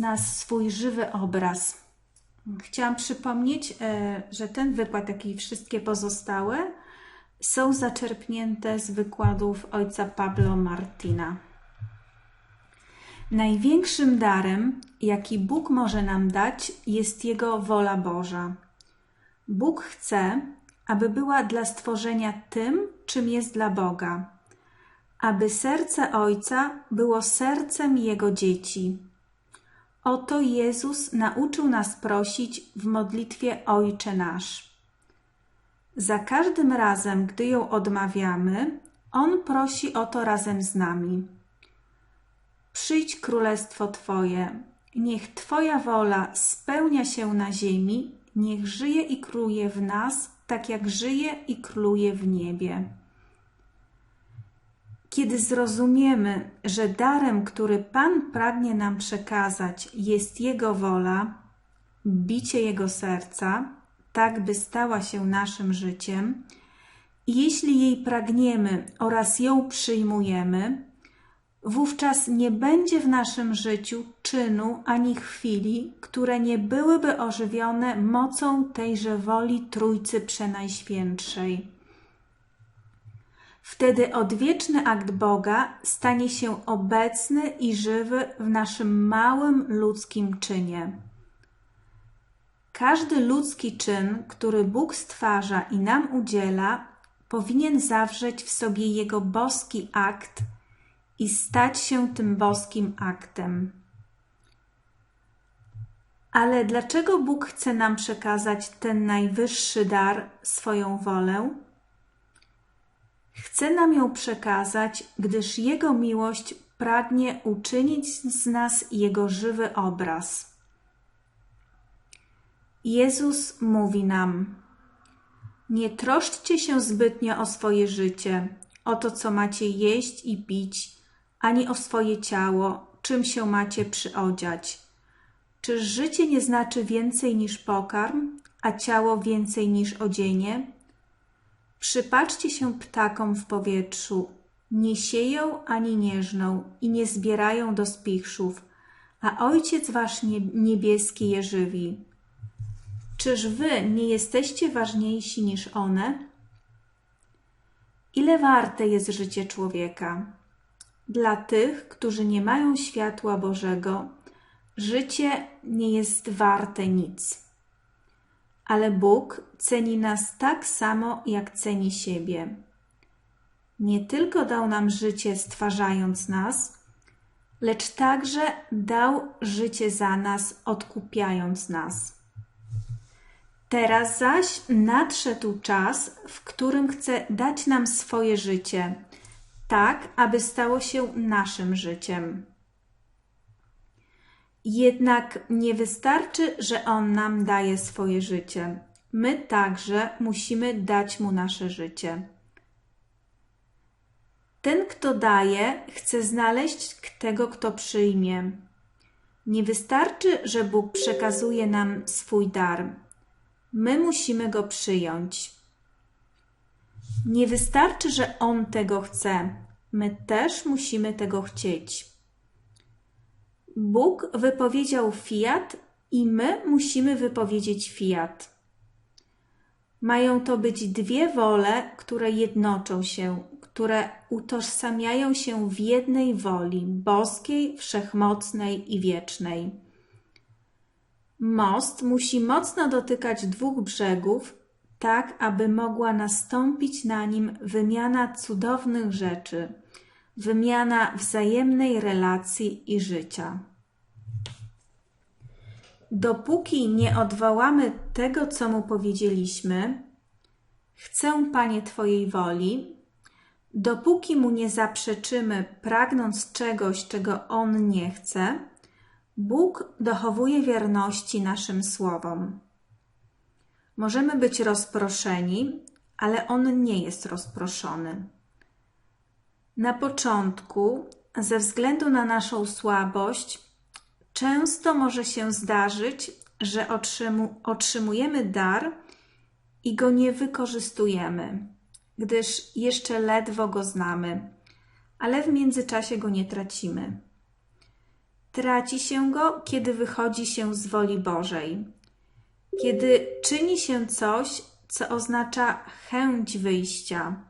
nas swój żywy obraz. Chciałam przypomnieć, e, że ten wykład, jak i wszystkie pozostałe, są zaczerpnięte z wykładów ojca Pablo Martina. Największym darem, jaki Bóg może nam dać, jest Jego wola Boża. Bóg chce, aby była dla stworzenia tym, czym jest dla Boga, aby serce Ojca było sercem Jego dzieci. Oto Jezus nauczył nas prosić w modlitwie Ojcze Nasz. Za każdym razem, gdy ją odmawiamy, On prosi o to razem z nami. Przyjdź królestwo Twoje, niech Twoja wola spełnia się na ziemi, niech żyje i króluje w nas, tak jak żyje i króluje w niebie. Kiedy zrozumiemy, że darem, który Pan pragnie nam przekazać, jest Jego wola, bicie Jego serca, tak by stała się naszym życiem, jeśli jej pragniemy oraz ją przyjmujemy, wówczas nie będzie w naszym życiu czynu ani chwili, które nie byłyby ożywione mocą tejże woli Trójcy Przenajświętszej. Wtedy odwieczny akt Boga stanie się obecny i żywy w naszym małym ludzkim czynie. Każdy ludzki czyn, który Bóg stwarza i nam udziela, powinien zawrzeć w sobie Jego boski akt i stać się tym boskim aktem. Ale dlaczego Bóg chce nam przekazać ten najwyższy dar, swoją wolę? Chce nam ją przekazać, gdyż Jego miłość pragnie uczynić z nas Jego żywy obraz. Jezus mówi nam: Nie troszczcie się zbytnio o swoje życie, o to, co macie jeść i pić, ani o swoje ciało, czym się macie przyodziać. Czyż życie nie znaczy więcej niż pokarm, a ciało więcej niż odzienie? Przypatrzcie się ptakom w powietrzu. Nie sieją ani nie żną i nie zbierają do spichrzów, a Ojciec Wasz niebieski je żywi. Czyż Wy nie jesteście ważniejsi niż one? Ile warte jest życie człowieka? Dla tych, którzy nie mają światła Bożego, życie nie jest warte nic. Ale Bóg ceni nas tak samo, jak ceni siebie. Nie tylko dał nam życie stwarzając nas, lecz także dał życie za nas, odkupiając nas. Teraz zaś nadszedł czas, w którym chce dać nam swoje życie, tak aby stało się naszym życiem. Jednak nie wystarczy, że On nam daje swoje życie. My także musimy dać Mu nasze życie. Ten, kto daje, chce znaleźć tego, kto przyjmie. Nie wystarczy, że Bóg przekazuje nam swój dar. My musimy go przyjąć. Nie wystarczy, że On tego chce. My też musimy tego chcieć. Bóg wypowiedział fiat i my musimy wypowiedzieć fiat. Mają to być dwie wole, które jednoczą się, które utożsamiają się w jednej woli boskiej, wszechmocnej i wiecznej. Most musi mocno dotykać dwóch brzegów, tak aby mogła nastąpić na nim wymiana cudownych rzeczy, wymiana wzajemnej relacji i życia. Dopóki nie odwołamy tego, co mu powiedzieliśmy, chcę, Panie, Twojej woli, dopóki mu nie zaprzeczymy, pragnąc czegoś, czego on nie chce, Bóg dochowuje wierności naszym słowom. Możemy być rozproszeni, ale On nie jest rozproszony. Na początku, ze względu na naszą słabość, często może się zdarzyć, że otrzymujemy dar i go nie wykorzystujemy, gdyż jeszcze ledwo go znamy, ale w międzyczasie go nie tracimy. traci się go, kiedy wychodzi się z woli Bożej. Kiedy czyni się coś, co oznacza chęć wyjścia.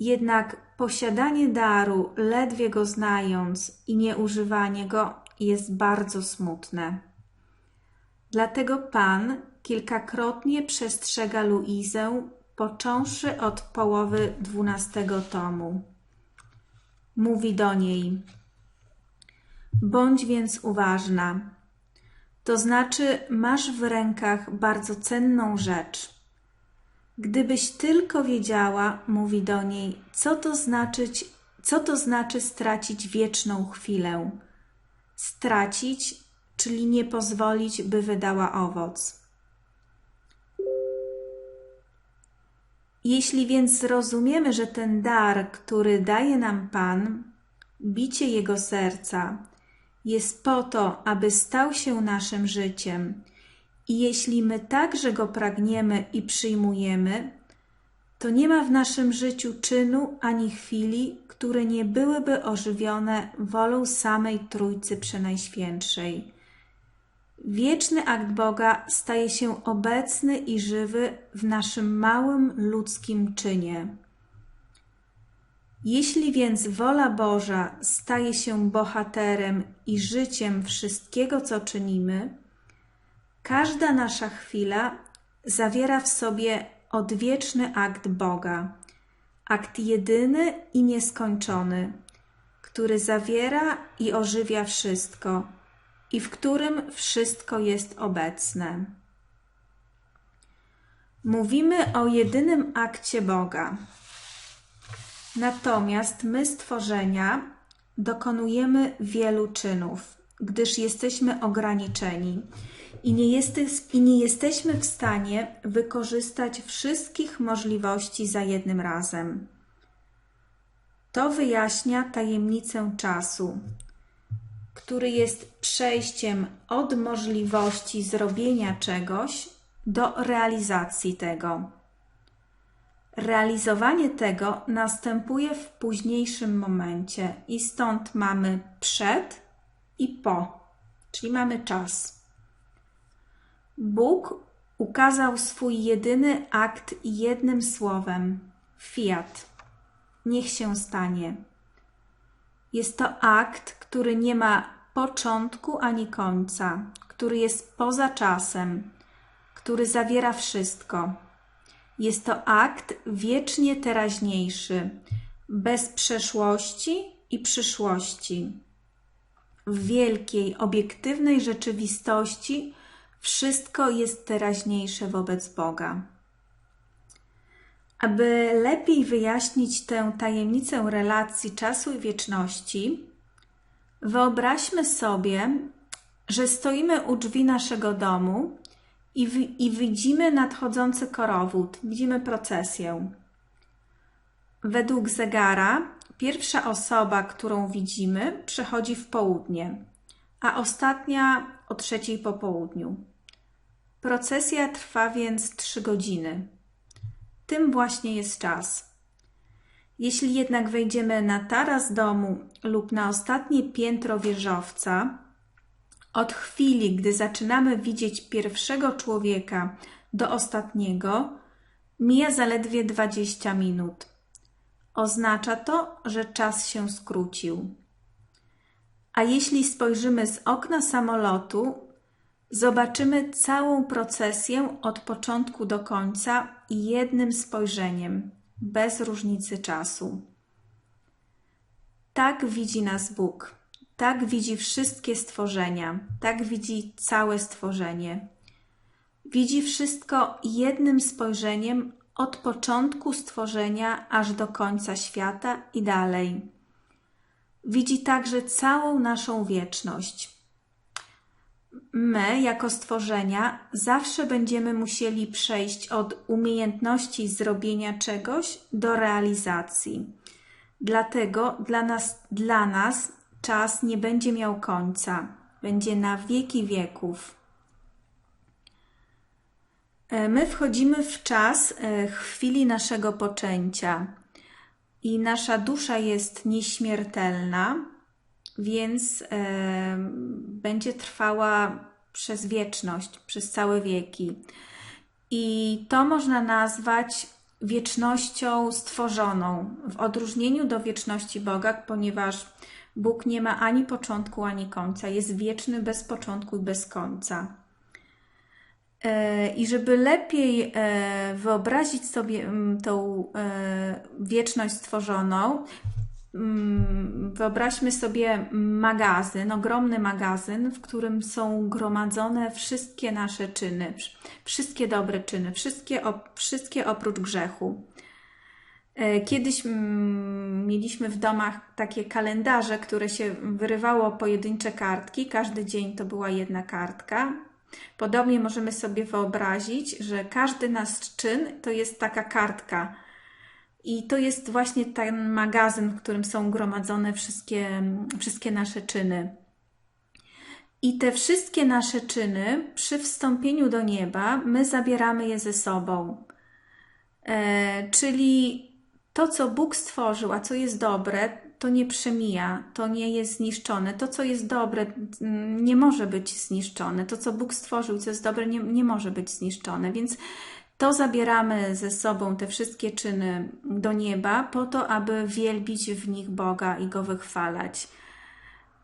Jednak posiadanie daru, ledwie go znając i nieużywanie go, jest bardzo smutne. Dlatego Pan kilkakrotnie przestrzega Luizę, począwszy od połowy dwunastego tomu. Mówi do niej: Bądź więc uważna. To znaczy, masz w rękach bardzo cenną rzecz. Gdybyś tylko wiedziała, mówi do niej, co to znaczyć, co to znaczy stracić wieczną chwilę. Stracić, czyli nie pozwolić, by wydała owoc. Jeśli więc zrozumiemy, że ten dar, który daje nam Pan, bicie Jego serca, jest po to, aby stał się naszym życiem, i jeśli my także go pragniemy i przyjmujemy, to nie ma w naszym życiu czynu ani chwili, które nie byłyby ożywione wolą samej Trójcy Przenajświętszej. Wieczny akt Boga staje się obecny i żywy w naszym małym ludzkim czynie. Jeśli więc wola Boża staje się bohaterem i życiem wszystkiego, co czynimy, każda nasza chwila zawiera w sobie odwieczny akt Boga, akt jedyny i nieskończony, który zawiera i ożywia wszystko i w którym wszystko jest obecne. Mówimy o jedynym akcie Boga. Natomiast my, stworzenia, dokonujemy wielu czynów, gdyż jesteśmy ograniczeni i nie, jesteś, i nie jesteśmy w stanie wykorzystać wszystkich możliwości za jednym razem. To wyjaśnia tajemnicę czasu, który jest przejściem od możliwości zrobienia czegoś do realizacji tego. Realizowanie tego następuje w późniejszym momencie i stąd mamy przed i po, czyli mamy czas. Bóg ukazał swój jedyny akt jednym słowem fiat. Niech się stanie. Jest to akt, który nie ma początku ani końca, który jest poza czasem, który zawiera wszystko. Jest to akt wiecznie teraźniejszy, bez przeszłości i przyszłości. W wielkiej, obiektywnej rzeczywistości wszystko jest teraźniejsze wobec Boga. Aby lepiej wyjaśnić tę tajemnicę relacji czasu i wieczności, wyobraźmy sobie, że stoimy u drzwi naszego domu i, w, i widzimy nadchodzący korowód, widzimy procesję. Według zegara pierwsza osoba, którą widzimy, przechodzi w południe, a ostatnia o trzeciej po południu. Procesja trwa więc trzy godziny. Tym właśnie jest czas. Jeśli jednak wejdziemy na taras domu lub na ostatnie piętro wieżowca, od chwili, gdy zaczynamy widzieć pierwszego człowieka do ostatniego, mija zaledwie 20 minut. Oznacza to, że czas się skrócił. A jeśli spojrzymy z okna samolotu, Zobaczymy całą procesję od początku do końca jednym spojrzeniem, bez różnicy czasu. Tak widzi nas Bóg, tak widzi wszystkie stworzenia, tak widzi całe stworzenie. Widzi wszystko jednym spojrzeniem od początku stworzenia aż do końca świata i dalej. Widzi także całą naszą wieczność my, jako stworzenia, zawsze będziemy musieli przejść od umiejętności zrobienia czegoś do realizacji. Dlatego dla nas, dla nas czas nie będzie miał końca, będzie na wieki wieków. E, my wchodzimy w czas e, chwili naszego poczęcia i nasza dusza jest nieśmiertelna więc e, będzie trwała przez wieczność, przez całe wieki. I to można nazwać wiecznością stworzoną, w odróżnieniu do wieczności Boga, ponieważ Bóg nie ma ani początku, ani końca, jest wieczny bez początku i bez końca. E, I żeby lepiej e, wyobrazić sobie mm, tą e, wieczność stworzoną, mm, wyobraźmy sobie magazyn, ogromny magazyn, w którym są gromadzone wszystkie nasze czyny, wszystkie dobre czyny, wszystkie, wszystkie oprócz grzechu. Kiedyś mm, mieliśmy w domach takie kalendarze, które się wyrywało pojedyncze kartki. Każdy dzień to była jedna kartka. Podobnie możemy sobie wyobrazić, że każdy nasz czyn to jest taka kartka. I to jest właśnie ten magazyn, w którym są gromadzone wszystkie, wszystkie nasze czyny. I te wszystkie nasze czyny przy wstąpieniu do nieba my zabieramy je ze sobą. E, czyli to, co Bóg stworzył, a co jest dobre, to nie przemija, to nie jest zniszczone. To, co jest dobre, mm, nie może być zniszczone. To, co Bóg stworzył, co jest dobre, nie, nie może być zniszczone. Więc to zabieramy ze sobą te wszystkie czyny do nieba, po to, aby wielbić w nich Boga i go wychwalać.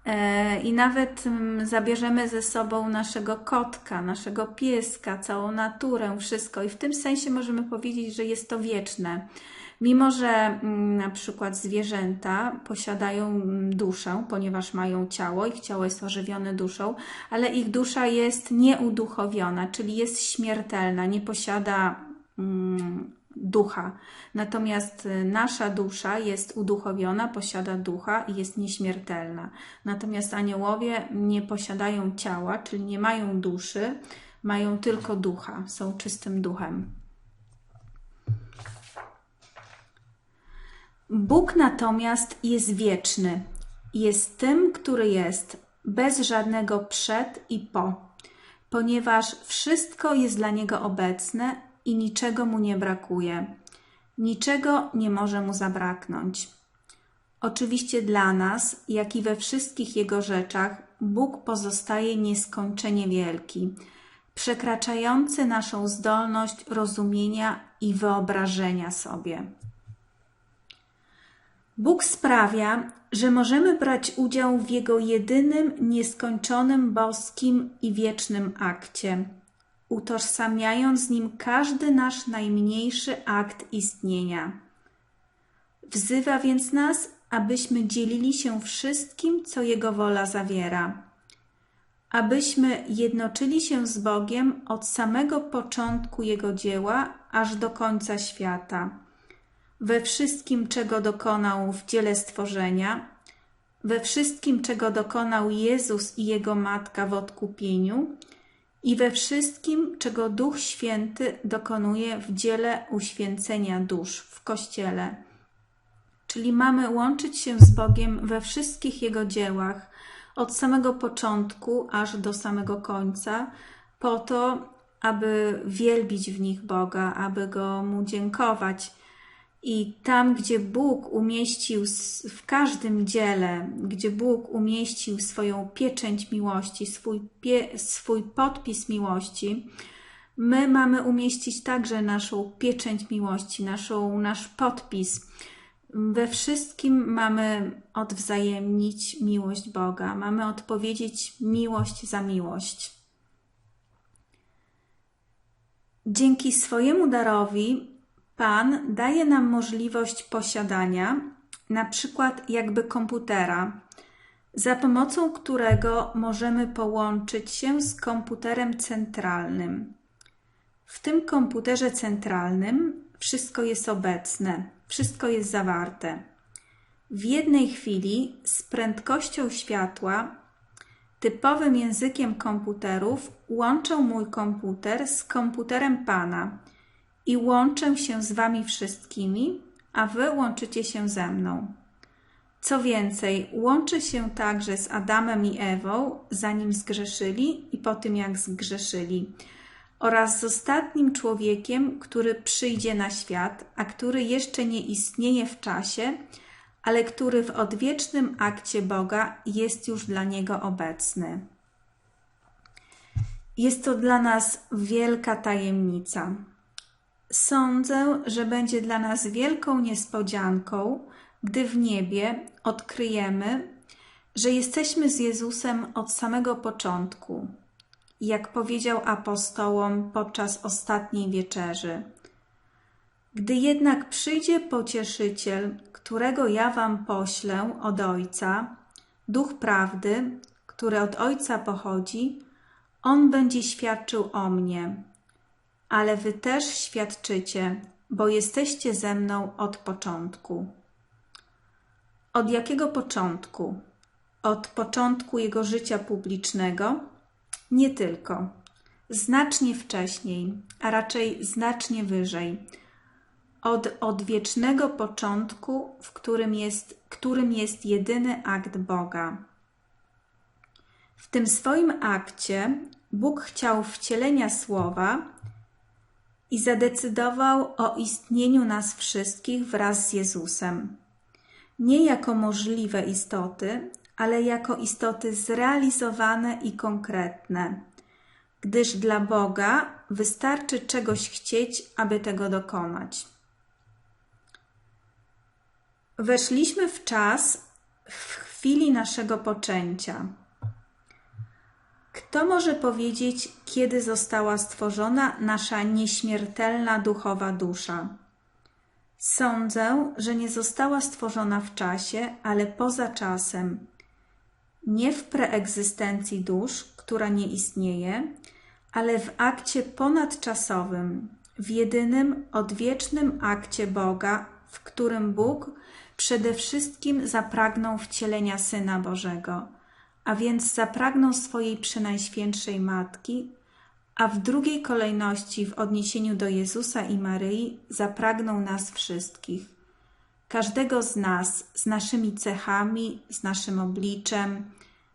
E, I nawet mm, zabierzemy ze sobą naszego kotka, naszego pieska, całą naturę, wszystko. I w tym sensie możemy powiedzieć, że jest to wieczne. Mimo, że mm, na przykład zwierzęta posiadają mm, duszę, ponieważ mają ciało, ich ciało jest ożywione duszą, ale ich dusza jest nieuduchowiona, czyli jest śmiertelna, nie posiada mm, ducha. Natomiast y, nasza dusza jest uduchowiona, posiada ducha i jest nieśmiertelna. Natomiast aniołowie nie posiadają ciała, czyli nie mają duszy, mają tylko ducha, są czystym duchem. Bóg natomiast jest wieczny. Jest tym, który jest, bez żadnego przed i po, ponieważ wszystko jest dla Niego obecne i niczego Mu nie brakuje. Niczego nie może Mu zabraknąć. Oczywiście dla nas, jak i we wszystkich Jego rzeczach, Bóg pozostaje nieskończenie wielki, przekraczający naszą zdolność rozumienia i wyobrażenia sobie. Bóg sprawia, że możemy brać udział w Jego jedynym, nieskończonym, boskim i wiecznym akcie, utożsamiając z nim każdy nasz najmniejszy akt istnienia. Wzywa więc nas, abyśmy dzielili się wszystkim, co Jego wola zawiera, abyśmy jednoczyli się z Bogiem od samego początku Jego dzieła aż do końca świata we wszystkim, czego dokonał w dziele stworzenia, we wszystkim, czego dokonał Jezus i Jego Matka w odkupieniu i we wszystkim, czego Duch Święty dokonuje w dziele uświęcenia dusz w Kościele. Czyli mamy łączyć się z Bogiem we wszystkich Jego dziełach, od samego początku aż do samego końca, po to, aby wielbić w nich Boga, aby Go Mu dziękować, i tam, gdzie Bóg umieścił w każdym dziele, gdzie Bóg umieścił swoją pieczęć miłości, swój, pie, swój podpis miłości, my mamy umieścić także naszą pieczęć miłości, naszą, nasz podpis. We wszystkim mamy odwzajemnić miłość Boga, mamy odpowiedzieć miłość za miłość. Dzięki swojemu darowi Pan daje nam możliwość posiadania, na przykład jakby komputera, za pomocą którego możemy połączyć się z komputerem centralnym. W tym komputerze centralnym wszystko jest obecne, wszystko jest zawarte. W jednej chwili z prędkością światła, typowym językiem komputerów, łączę mój komputer z komputerem Pana i łączę się z Wami wszystkimi, a Wy łączycie się ze mną. Co więcej, łączy się także z Adamem i Ewą, zanim zgrzeszyli i po tym, jak zgrzeszyli, oraz z ostatnim człowiekiem, który przyjdzie na świat, a który jeszcze nie istnieje w czasie, ale który w odwiecznym akcie Boga jest już dla niego obecny. Jest to dla nas wielka tajemnica. Sądzę, że będzie dla nas wielką niespodzianką, gdy w niebie odkryjemy, że jesteśmy z Jezusem od samego początku, jak powiedział apostołom podczas ostatniej wieczerzy. Gdy jednak przyjdzie pocieszyciel, którego ja wam poślę od Ojca, duch prawdy, który od Ojca pochodzi, on będzie świadczył o mnie. Ale wy też świadczycie, bo jesteście ze mną od początku. Od jakiego początku? Od początku jego życia publicznego? Nie tylko. Znacznie wcześniej, a raczej znacznie wyżej. Od odwiecznego początku, w którym jest, którym jest jedyny akt Boga. W tym swoim akcie Bóg chciał wcielenia słowa i zadecydował o istnieniu nas wszystkich wraz z Jezusem nie jako możliwe istoty, ale jako istoty zrealizowane i konkretne, gdyż dla Boga wystarczy czegoś chcieć, aby tego dokonać. Weszliśmy w czas, w chwili naszego poczęcia. Kto może powiedzieć, kiedy została stworzona nasza nieśmiertelna duchowa dusza? Sądzę, że nie została stworzona w czasie, ale poza czasem. Nie w preegzystencji dusz, która nie istnieje, ale w akcie ponadczasowym, w jedynym, odwiecznym akcie Boga, w którym Bóg przede wszystkim zapragnął wcielenia Syna Bożego, a więc zapragnął swojej przynajświętszej Matki, a w drugiej kolejności w odniesieniu do Jezusa i Maryi zapragnął nas wszystkich. Każdego z nas z naszymi cechami, z naszym obliczem,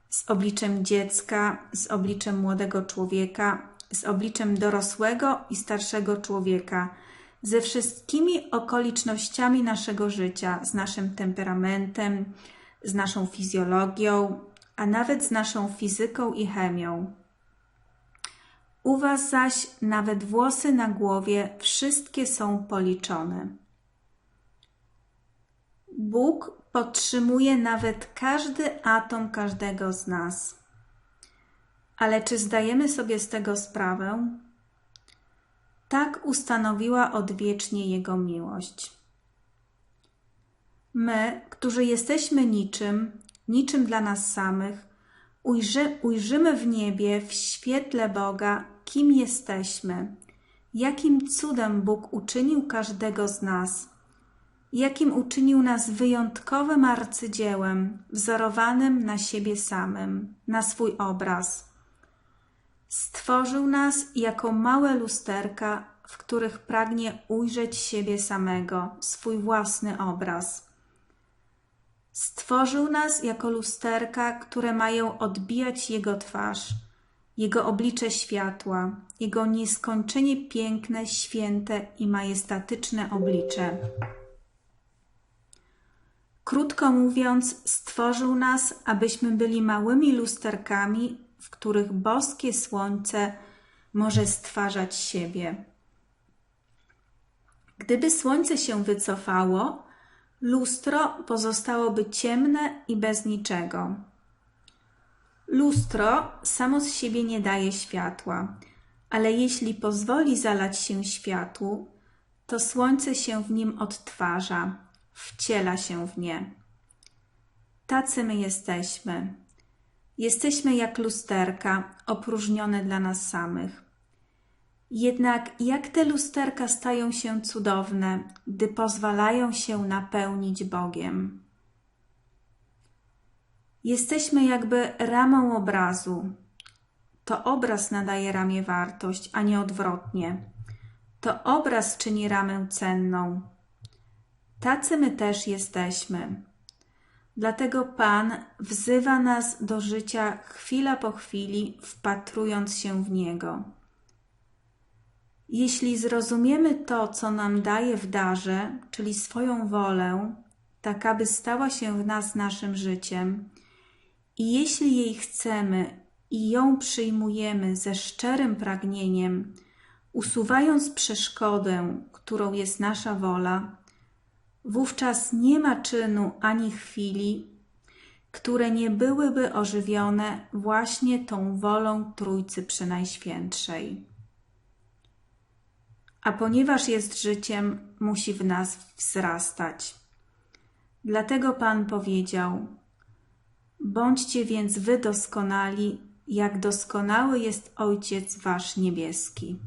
z obliczem dziecka, z obliczem młodego człowieka, z obliczem dorosłego i starszego człowieka, ze wszystkimi okolicznościami naszego życia, z naszym temperamentem, z naszą fizjologią, a nawet z naszą fizyką i chemią. U was zaś nawet włosy na głowie wszystkie są policzone. Bóg podtrzymuje nawet każdy atom każdego z nas. Ale czy zdajemy sobie z tego sprawę? Tak ustanowiła odwiecznie Jego miłość. My, którzy jesteśmy niczym, niczym dla nas samych, ujrzy, ujrzymy w niebie, w świetle Boga, kim jesteśmy, jakim cudem Bóg uczynił każdego z nas, jakim uczynił nas wyjątkowym arcydziełem, wzorowanym na siebie samym, na swój obraz. Stworzył nas jako małe lusterka, w których pragnie ujrzeć siebie samego, swój własny obraz. Stworzył nas jako lusterka, które mają odbijać Jego twarz – jego oblicze światła, Jego nieskończenie piękne, święte i majestatyczne oblicze. Krótko mówiąc, stworzył nas, abyśmy byli małymi lusterkami, w których boskie słońce może stwarzać siebie. Gdyby słońce się wycofało, lustro pozostałoby ciemne i bez niczego. Lustro samo z siebie nie daje światła, ale jeśli pozwoli zalać się światłu, to słońce się w nim odtwarza, wciela się w nie. Tacy my jesteśmy. Jesteśmy jak lusterka, opróżnione dla nas samych. Jednak jak te lusterka stają się cudowne, gdy pozwalają się napełnić Bogiem. Jesteśmy jakby ramą obrazu. To obraz nadaje ramie wartość, a nie odwrotnie. To obraz czyni ramę cenną. Tacy my też jesteśmy. Dlatego Pan wzywa nas do życia chwila po chwili, wpatrując się w Niego. Jeśli zrozumiemy to, co nam daje w darze, czyli swoją wolę, tak aby stała się w nas naszym życiem. I jeśli jej chcemy i ją przyjmujemy ze szczerym pragnieniem, usuwając przeszkodę, którą jest nasza wola, wówczas nie ma czynu ani chwili, które nie byłyby ożywione właśnie tą wolą Trójcy Przynajświętszej. A ponieważ jest życiem, musi w nas wzrastać. Dlatego Pan powiedział: Bądźcie więc wy doskonali, jak doskonały jest Ojciec Wasz niebieski.